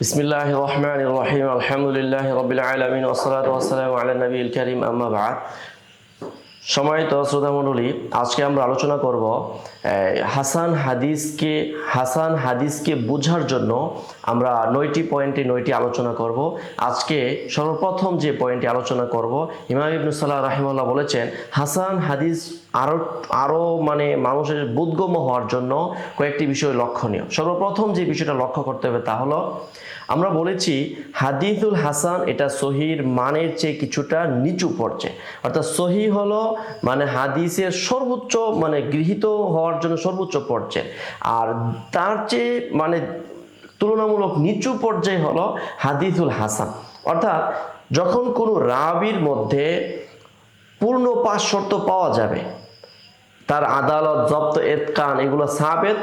بسم الله الرحمن الرحيم الحمد لله رب العالمين والصلاة والسلام على النبي الكريم أما بعد সম্মানিত শ্রোতামণ্ডলী আজকে আমরা আলোচনা করব হাসান হাদিসকে হাসান হাদিসকে বোঝার জন্য আমরা নয়টি পয়েন্টে নয়টি আলোচনা করব। আজকে সর্বপ্রথম যে পয়েন্টে আলোচনা করব, ইমাম ইবনু সাল্লাহ রাহিমাল্লাহ বলেছেন, হাসান হাদিস আরও আরও মানে মানুষের বোধগম্য হওয়ার জন্য কয়েকটি বিষয় লক্ষণীয়। সর্বপ্রথম যে বিষয়টা লক্ষ্য করতে হবে তা হলো আমরা বলেছি হাদিসুল হাসান এটা সহির মানের চেয়ে কিছুটা নিচু পর্যায়ে অর্থাৎ সহি হলো মানে হাদিসের সর্বোচ্চ মানে গৃহীত হওয়ার জন্য সর্বোচ্চ পর্যায়ে আর তার চেয়ে মানে তুলনামূলক নিচু পর্যায়ে হলো হাদিসুল হাসান। অর্থাৎ যখন কোনো রাবির মধ্যে পূর্ণ পাঁচ শর্ত পাওয়া যাবে তার আদালত জব্দ এতকান এগুলো সাবেত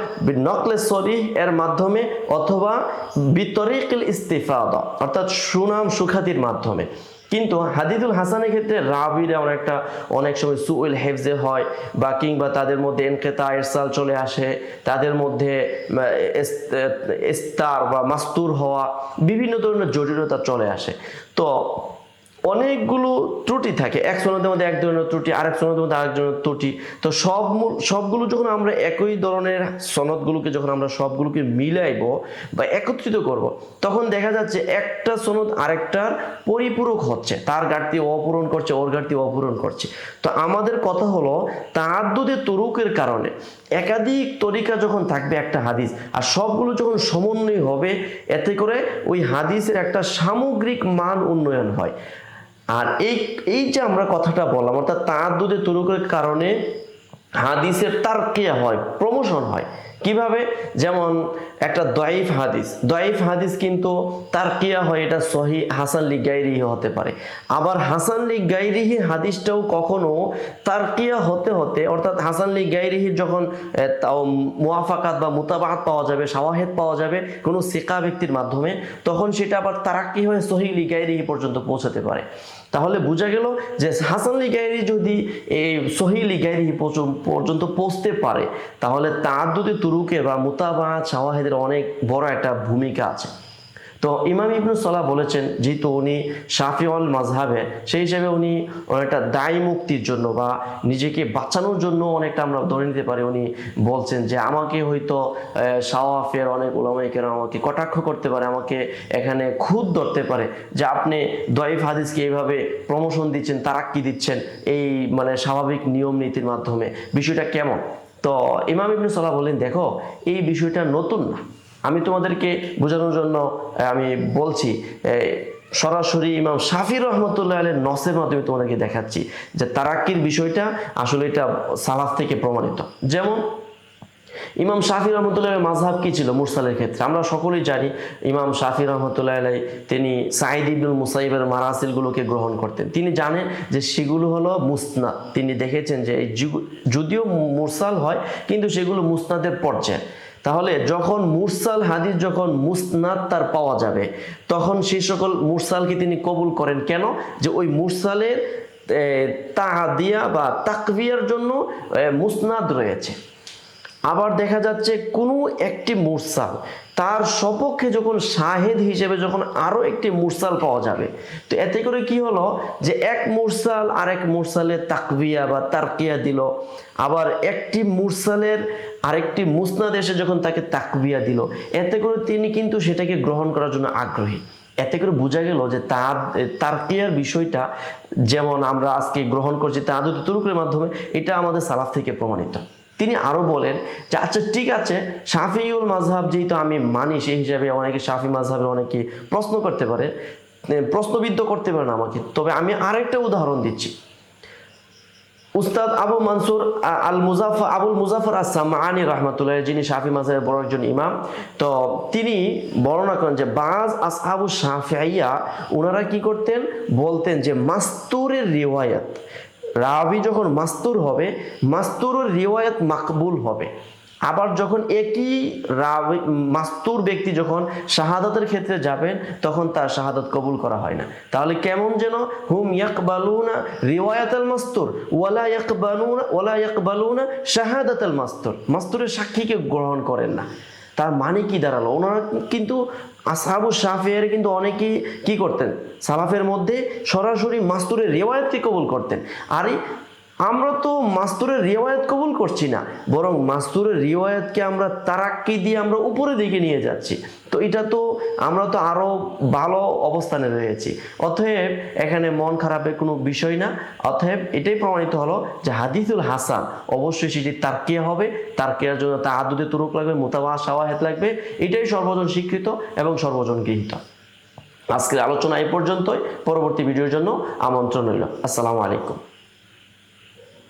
নকলে সরি এর মাধ্যমে অথবা বিতরিকিল ইস্তিফাদা, অর্থাৎ সুনাম সুখ্যাতির মাধ্যমে। কিন্তু হাদিদুল হাসানের ক্ষেত্রে রাবিরা অনেকটা, অনেক সময় সুউল হেফজে হয় বা কিংবা তাদের মধ্যে এনকেতা ইরসাল চলে আসে, তাদের মধ্যে ইস্তার বা মাস্তুর হওয়া বিভিন্ন ধরনের জটিলতা চলে আসে। তো অনেকগুলো ত্রুটি থাকে। এক সনদের মধ্যে এক ধরনের ত্রুটি, আরেক সনদের মধ্যে আরেক ধরনের ত্রুটি। তো সব সবগুলো যখন আমরা একই ধরনের সনদগুলোকে যখন আমরা সবগুলোকে মিলাইব বা একত্রিত করব, তখন দেখা যাচ্ছে একটা সনদ আরেকটার পরিপূরক হচ্ছে। তার ঘাটতি অপূরণ করছে, ওর ঘাটতি অপূরণ করছে। তো আমাদের কথা হলো তার দুধে তরুকের কারণে একাধিক তরিকা যখন থাকবে একটা হাদিস, আর সবগুলো যখন সমন্বয় হবে, এতে করে ওই হাদিসের একটা সামগ্রিক মান উন্নয়ন হয়। আর এই এই যে আমরা কথাটা বললাম অর্থাৎ তার দুধে তরুকের কারণে হাদিসের তারকিয়া হয় প্রমোশন হয়। কীভাবে? যেমন একটা দয়াইফ হাদিস। দয়াইফ হাদিস কিন্তু তারকিয়া হয়, এটা সহি হাসান লি গাইরিহি হতে পারে। আবার হাসান লি গাইরিহি হাদিসটাও কখনো তারকিয়া হতে হতে, অর্থাৎ হাসান লি গাইরিহি যখন মুয়াফাকাত বা মুতাবাহাত পাওয়া যাবে শাওয়াহেদ পাওয়া যাবে কোনো সিকা ব্যক্তির মাধ্যমে, তখন সেটা আবার তারাক্কি হয়ে সহি লি গাইরিহি পর্যন্ত পৌঁছাতে পারে। তাহলে বোঝা গেল যে হাসান লিগাইরি যদি এই সহি লিগাইরি পর্যন্ত পৌঁছতে পারে। তাহলে তার দুটি তুরুকে বা মোতাবা শাওয়াহেদের অনেক বড় একটা ভূমিকা আছে। তো ইমাম ইবনু সালাহ বলেছেন যেহেতু উনি শাফিউল মাঝহাবে সেই হিসেবে উনি অনেকটা দায় মুক্তির জন্য বা নিজেকে বাঁচানোর জন্য অনেকটা আমরা ধরে নিতে পারি। উনি বলছেন যে আমাকে হয়তো আহ, শাওয়াফের অনেক ওলামাইকেরা আমাকে কটাক্ষ করতে পারে আমাকে এখানে খুদ ধরতে পারে। যে আপনি দয়েফ হাদিসকে এইভাবে প্রমোশন দিচ্ছেন তারাক্কি দিচ্ছেন এই মানে স্বাভাবিক নিয়ম নীতির মাধ্যমে। বিষয়টা কেমন? তো ইমাম ইবনু সালাহ বললেন দেখো এই বিষয়টা নতুন না। আমি তোমাদেরকে বোঝানোর জন্য আমি বলছি সরাসরি ইমাম শাফির রহমতুল্লাহ আলের নসের মাধ্যমে তোমাদেরকে দেখাচ্ছি যে তারাক্কির বিষয়টা আসলে এটা সালাফ থেকে প্রমাণিত। যেমন, ইমাম শাফি রহমতুল্লাহ মাঝহাব কী ছিল মুরসালের ক্ষেত্রে? আমরা সকলেই জানি, ইমাম শাফি রহমতুল্লাহ আলাই তিনি সাঈদ ইবনুল মুসাইবের মারাসিলগুলোকে গ্রহণ করতেন। তিনি জানেন যে সেগুলো হলো মুসনাদ। তিনি দেখেছেন যে এই যদিও মুরসাল হয়, কিন্তু সেগুলো মুসনাদের পর্যায়ে। তাহলে যখন মুরসাল হাদিস যখন মুসনাদ তার পাওয়া যাবে, তখন সেই সকল মুরসালকে তিনি কবুল করেন। কেন? যে ওই মুরসালের তাহাদিয়া বা তাকবিয়ার জন্য মুসনাদ রয়েছে। আবার দেখা যাচ্ছে কোনো একটি মুরসাল, তার সপক্ষে যখন শাহেদ হিসেবে যখন আরও একটি মুরসাল পাওয়া যাবে, তো এতে করে কি হলো যে এক মুরসাল আরেক মুরসালের তাকবিয়া বা তারকিয়া দিল, আবার একটি মুরসালের আরেকটি মুসনাদ এসে যখন তাকে তাকবিয়া দিল, এতে করে তিনি কিন্তু সেটাকে গ্রহণ করার জন্য আগ্রহী। এতে করে বোঝা গেল যে তার, তারকিয়ার বিষয়টা যেমন আমরা আজকে গ্রহণ করছি তাদের তুরুকের মাধ্যমে, এটা আমাদের সালাফ থেকে প্রমাণিত। তিনি আরও বলেন যে আচ্ছা ঠিক আছে শাফিউল মাঝহাব যেহেতু আমি মানি, সেই হিসাবে অনেকে শাফি মাঝহাবে অনেকে প্রশ্ন করতে পারে প্রশ্নবিদ্ধ করতে পারেন আমাকে। তবে আমি আরেকটা উদাহরণ দিচ্ছি। উস্তাদ আবু মানসুর আল মুজাফর আবুল মুজাফর আসামানি রহমতুল্লাহ যিনি শাফি মাজারের বড় একজন ইমাম, তো তিনি বর্ণনা করেন যে, বাজ আসহাবু শাফিয়া ওনারা কি করতেন? বলতেন যে, মাস্তুরের রিওয়ায়াত রাবি যখন মাস্তুর হবে, মাস্তুরের রিওয়ায়ত মাকবুল হবে। আবার যখন একই রাবি, মাস্তুর ব্যক্তি যখন শাহাদাতের ক্ষেত্রে যাবেন, তখন তার শাহাদাত কবুল করা হয় না। তাহলে কেমন যেন, হুম ইয়াকবালুনা রিওয়ায়াত আল মাস্তুর, ওয়ালা ইয়াকবালুনা ওয়ালা ইয়াকবালুনা শাহাদাত আল মাস্তুর। মাস্তুরের সাক্ষীকে গ্রহণ করেন না। তার মানে কি দাঁড়াল? ওনারা কিন্তু আসাবু সাফের কিন্তু অনেকেই কি করতেন? সালাফের মধ্যে সরাসরি মাস্তুরের রেওয়ায়তকে কবুল করতেন। আর আমরা তো মাস্তুরের রিওয়ায়ত কবুল করছি না, বরং মাস্তুরের রিওয়ায়তকে আমরা তারাক্কি দিয়ে আমরা উপরে দিকে নিয়ে যাচ্ছি। তো এটা তো আমরা তো আরও ভালো অবস্থানে রয়েছি। অতএব এখানে মন খারাপের কোনো বিষয় না। অতএব এটাই প্রমাণিত হলো যে হাদিসুল হাসান, অবশ্যই সেটি তার কে হবে। তার কেয়ার জন্য তা আদুতে তুরুক লাগবে মোতাবা শাওয়াহেদ লাগবে। এটাই সর্বজন স্বীকৃত এবং সর্বজন গৃহীত। আজকের আলোচনা এই পর্যন্তই। পরবর্তী ভিডিওর জন্য আমন্ত্রণ রইল। আসসালামু আলাইকুম।